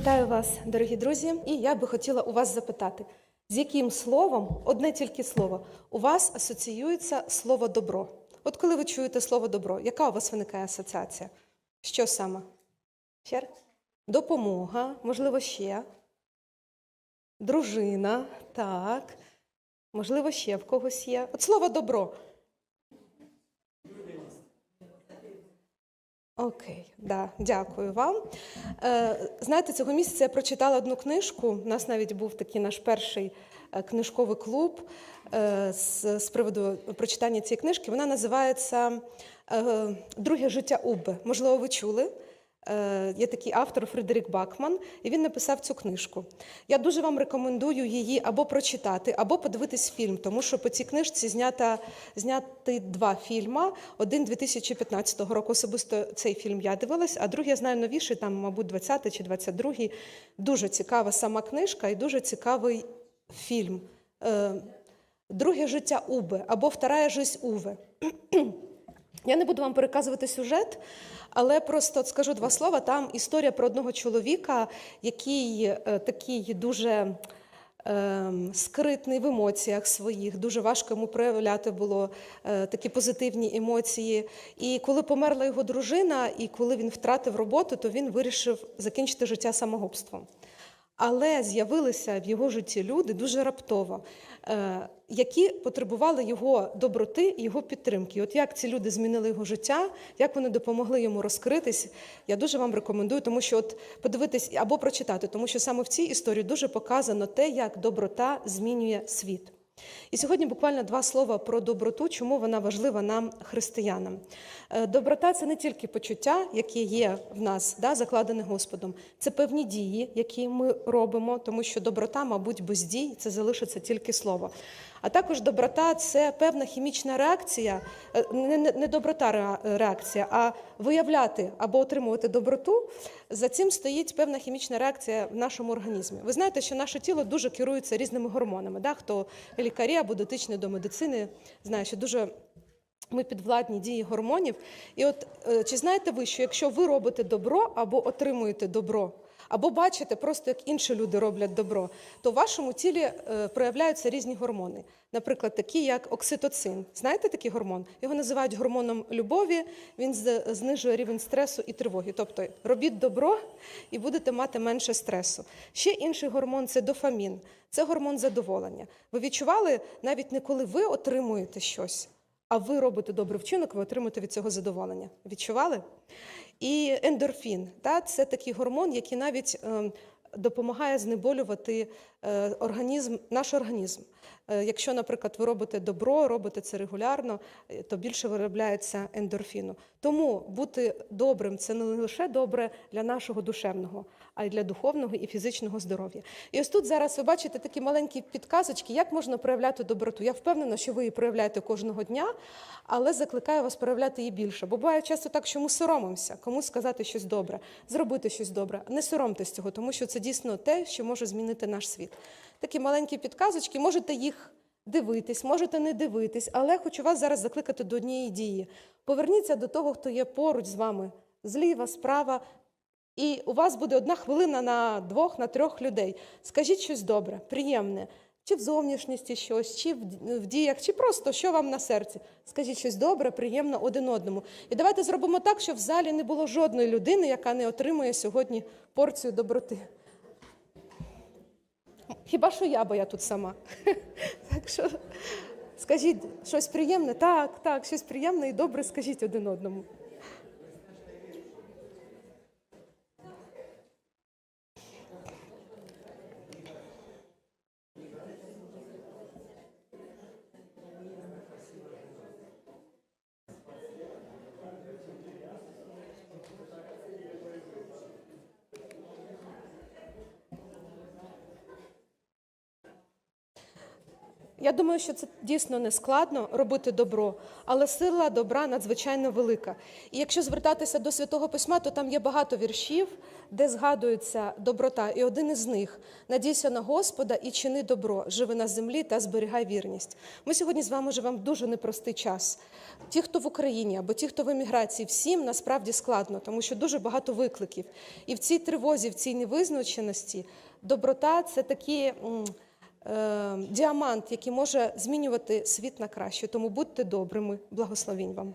Вітаю вас, дорогі друзі, і я би хотіла у вас запитати, з яким словом, одне тільки слово, у вас асоціюється слово добро? От коли ви чуєте слово добро, яка у вас виникає асоціація? Що саме? Ще? Допомога, можливо, ще. Дружина, так. Можливо, ще в когось є. От слово добро. Окей, да, дякую вам. Е, знаєте, цього місяця я прочитала одну книжку. У нас навіть був такий наш перший е, книжковий клуб е, з, з приводу прочитання цієї книжки. Вона називається е, Друге життя Уббе. Можливо, ви чули. Е, Є такий автор Фредерік Бакман, і він написав цю книжку. Я дуже вам рекомендую її або прочитати, або подивитись фільм, тому що по цій книжці знята, зняти два фільми. Один 2015 року особисто цей фільм я дивилась, а другий я знаю новіший, там, мабуть, 20 чи 22. Дуже цікава сама книжка і дуже цікавий фільм. Е, Друге життя Убе або Вторая жизнь Уве. Я не буду вам переказувати сюжет, але просто скажу два слова. Там історія про одного чоловіка, який е, такий дуже е, скритний в емоціях своїх, дуже важко йому проявляти було е, такі позитивні емоції. І коли померла його дружина, і коли він втратив роботу, то він вирішив закінчити життя самогубством. Але з'явилися в його житті люди дуже раптово, які потребували його доброти і його підтримки. От як ці люди змінили його життя, як вони допомогли йому розкритись, я дуже вам рекомендую, тому що от подивитись або прочитати, тому що саме в цій історії дуже показано те, як доброта змінює світ. І сьогодні буквально два слова про доброту, чому вона важлива нам, християнам. Е, Доброта це не тільки почуття, які є в нас, да, закладене Господом, це певні дії, які ми робимо, тому що доброта, мабуть, без дій це залишиться тільки слово. А також доброта це певна хімічна реакція, е, не, не, не доброта реакція, а виявляти або отримувати доброту. За цим стоїть певна хімічна реакція в нашому організмі. Ви знаєте, що наше тіло дуже керується різними гормонами. Да? Хто лікарі або дотичні до медицини, знаю, що дуже ми підвладні дії гормонів. І от е, чи знаєте ви, що якщо ви робите добро або отримуєте добро, або бачите просто, як інші люди роблять добро, то в вашому тілі е, проявляються різні гормони. Наприклад, такі як окситоцин. Знаєте такий гормон? Його називають гормоном любові. Він знижує рівень стресу і тривоги. Тобто робіть добро і будете мати менше стресу. Ще інший гормон це дофамін. Це гормон задоволення. Ви відчували навіть не коли ви отримуєте щось, а ви робите добрий вчинок, ви отримуєте від цього задоволення. Відчували? І ендорфін та, це такий гормон, який навіть ем, допомагає знеболювати організм, наш організм. Е, Якщо, наприклад, ви робите добро, робите це регулярно, е, то більше виробляється ендорфіну. Тому бути добрим це не лише добре для нашого душевного, а й для духовного і фізичного здоров'я. І ось тут зараз ви бачите такі маленькі підказочки, як можна проявляти доброту. Я впевнена, що ви її проявляєте кожного дня, але закликаю вас проявляти її більше. Бо буває часто так, що ми соромимося, комусь сказати щось добре, зробити щось добре. Не соромтесь цього, тому що це дійсно те, що може змінити наш світ. Такі маленькі підказочки, можете їх дивитись, можете не дивитись, але хочу вас зараз закликати до однієї дії. Поверніться до того, хто є поруч з вами, зліва, справа. І у вас буде одна хвилина на двох, на трьох людей. Скажіть щось добре, приємне, чи в зовнішності щось, чи в діях, чи просто що вам на серці. Скажіть щось добре, приємне один одному. І давайте зробимо так, щоб в залі не було жодної людини, яка не отримує сьогодні порцію доброти. Хіба що я, бо я тут сама. Так що скажіть щось приємне, так, так, щось приємне і добре скажіть один одному. Я думаю, що це дійсно не складно робити добро, але сила добра надзвичайно велика. І якщо звертатися до Святого Письма, то там є багато віршів, де згадується доброта. І один із них надійся на Господа і чини добро, живи на землі та зберігай вірність. Ми сьогодні з вами живемо дуже непростий час. Ті, хто в Україні або ті, хто в еміграції, всім насправді складно, тому що дуже багато викликів. І в цій тривозі, в цій невизначеності, доброта це такі. М, е, діамант, який може змінювати світ на краще. Тому будьте добрими, благословінь вам.